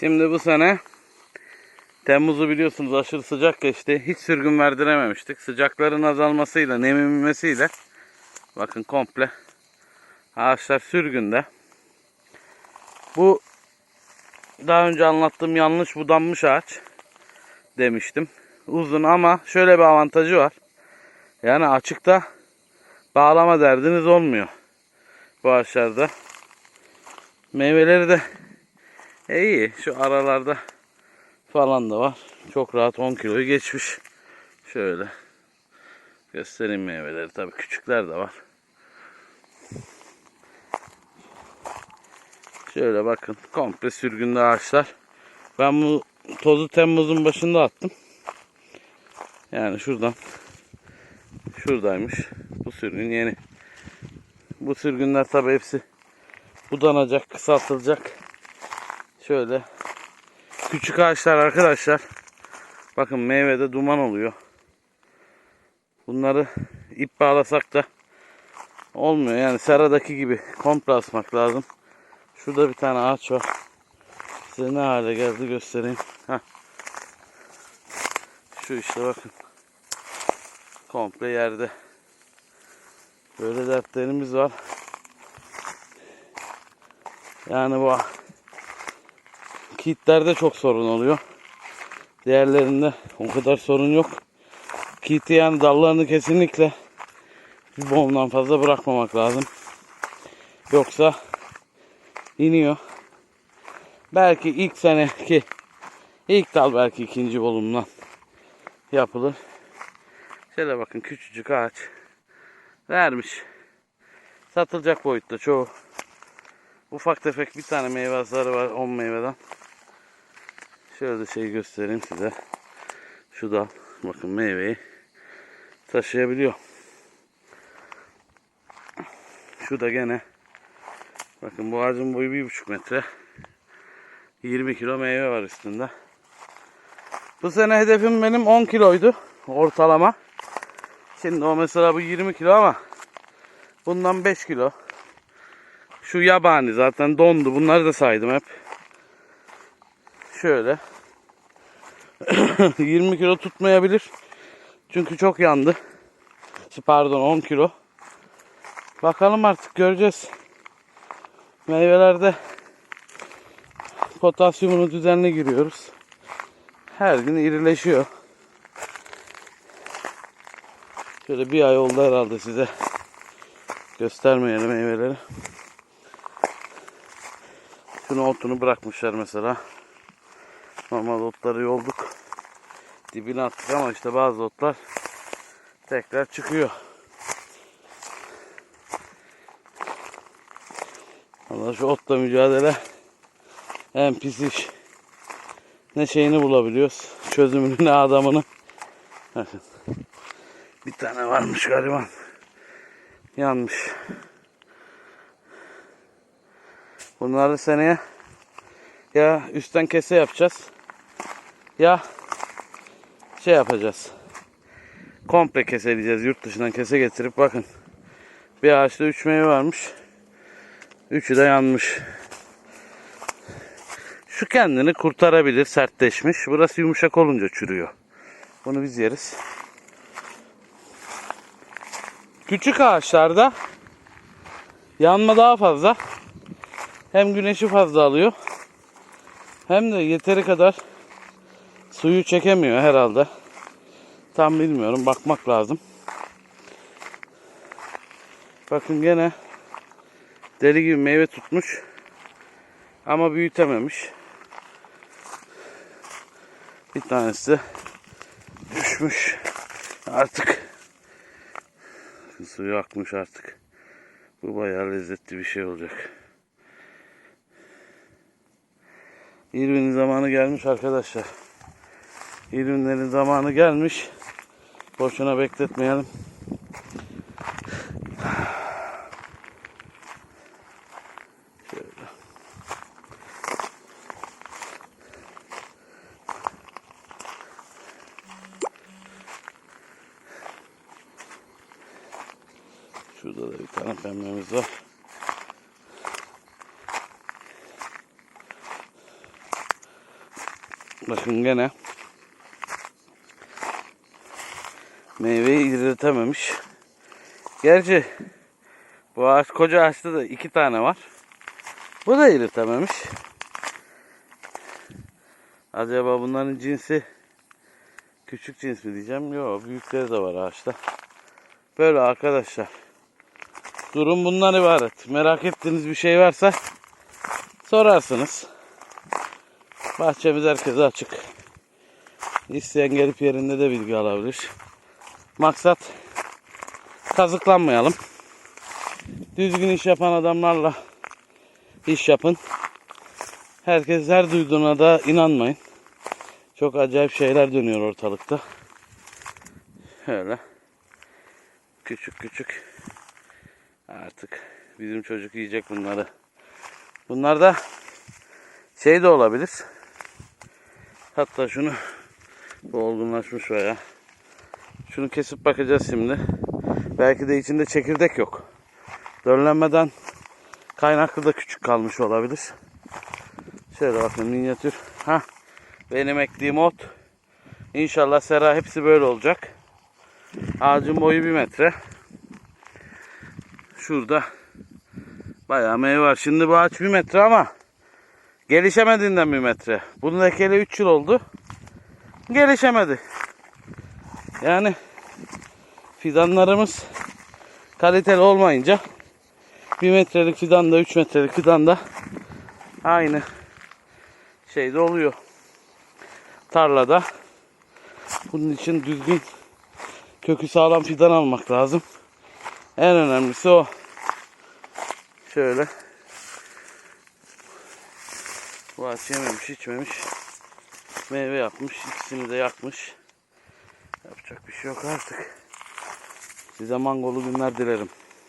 Şimdi bu sene Temmuz'u biliyorsunuz aşırı sıcak geçti. Hiç sürgün verdirememiştik. Sıcakların azalmasıyla, nemin bakın komple ağaçlar sürgünde. Bu daha önce anlattığım yanlış budanmış ağaç demiştim. Uzun ama şöyle bir avantajı var. Yani açıkta bağlama derdiniz olmuyor bu ağaçlarda. Meyveleri de e. Şu aralarda falan da var. Çok rahat 10 kiloyu geçmiş. Şöyle göstereyim meyveleri. Tabii küçükler de var. Şöyle bakın komple sürgünlü ağaçlar. Ben bu tozu Temmuz'un başında attım. Yani şuradan şuradaymış. Bu sürgün yeni. Bu sürgünler tabii hepsi budanacak, kısaltılacak. Şöyle küçük ağaçlar arkadaşlar. Bakın meyvede duman oluyor. Bunları ip bağlasak da olmuyor. Yani seradaki gibi komple asmak lazım. Şurada bir tane ağaç var. Size ne hale geldi göstereyim. Heh. Şu işte bakın. Komple yerde. Böyle dertlerimiz var. Yani bu kitlerde çok sorun oluyor. Diğerlerinde o kadar sorun yok. Kiti yani dallarını kesinlikle bir boğumdan fazla bırakmamak lazım. Yoksa iniyor. Belki ilk seneki ilk dal belki ikinci volumdan yapılır. Şöyle bakın küçücük ağaç vermiş. Satılacak boyutta çoğu. Ufak tefek bir tane meyve hasarı var 10 meyveden. Şöyle şey göstereyim size. Şu da bakın meyveyi taşıyabiliyor. Şu da gene bakın bu ağacın boyu bir buçuk metre. 20 kilo meyve var üstünde. Bu sene hedefim benim 10 kiloydu ortalama. Şimdi o mesela bu 20 kilo ama bundan 5 kilo. Şu yabani zaten dondu. Bunları da saydım hep. Şöyle. 20 kilo tutmayabilir. Çünkü çok yandı. Pardon 10 kilo. Bakalım artık göreceğiz. Meyvelerde potasyumunu düzenli giriyoruz. Her gün irileşiyor. Şöyle bir ay oldu herhalde size göstermeyelim meyveleri. Şunu otunu bırakmışlar mesela. Normal otları yolduk. Dibine attık ama işte bazı otlar tekrar çıkıyor. Allah şu otla mücadele en pis iş. Ne şeyini bulabiliyoruz. Çözümünü ne adamını. Bakın. Bir tane varmış gariban. Yanmış. Bunları seneye ya üstten kese yapacağız. Ya şey yapacağız. Komple keseleyeceğiz. Yurt dışından kese getirip bakın. Bir ağaçta 3 meyve varmış. Üçü de yanmış. Şu kendini kurtarabilir sertleşmiş. Burası yumuşak olunca çürüyor. Bunu biz yeriz. Küçük ağaçlarda yanma daha fazla. Hem güneşi fazla alıyor. Hem de yeteri kadar suyu çekemiyor herhalde. Tam bilmiyorum. Bakmak lazım. Bakın gene deli gibi meyve tutmuş. Ama büyütememiş. Bir tanesi düşmüş. Artık suyu akmış artık. Bu bayağı lezzetli bir şey olacak. İrvin'in zamanı gelmiş arkadaşlar. İrvinlerin zamanı gelmiş. Boşuna bekletmeyelim. Şurada da bir tane pembemiz var. Bakın gene meyveyi iritememiş. Gerçi bu ağaç koca ağaçta da iki tane var. Bu da iritememiş. Acaba bunların cinsi küçük cins mi diyeceğim? Yok büyükleri de var ağaçta. Böyle arkadaşlar. Durum bundan ibaret. Merak ettiğiniz bir şey varsa sorarsınız. Bahçemiz herkese açık. İsteyen gelip yerinde de bilgi alabilir. Maksat kazıklanmayalım. Düzgün iş yapan adamlarla iş yapın. Herkes her duyduğuna da inanmayın. Çok acayip şeyler dönüyor ortalıkta. Öyle. Küçük küçük. Artık bizim çocuk yiyecek bunları. Bunlar da şey de olabilir. Hatta şunu bu olgunlaşmış veya şunu kesip bakacağız şimdi. Belki de içinde çekirdek yok. Döllenmeden kaynaklı da küçük kalmış olabilir. Şöyle bakın minyatür. Ha, benim ektiğim ot. İnşallah sera hepsi böyle olacak. Ağacın boyu bir metre. Şurada bayağı meyve var. Şimdi bu ağaç bir metre ama gelişemediğinden bir metre. Bunun ekeli 3 yıl oldu. Gelişemedi. Yani fidanlarımız kaliteli olmayınca bir metrelik fidan da 3 metrelik fidan da aynı şeyde oluyor. Tarlada. Bunun için düzgün kökü sağlam fidan almak lazım. En önemlisi o. Şöyle. Bu ağaç yememiş, içmemiş. Meyve yapmış. ikisini de yakmış. Yapacak bir şey yok artık. Size mangolu günler dilerim.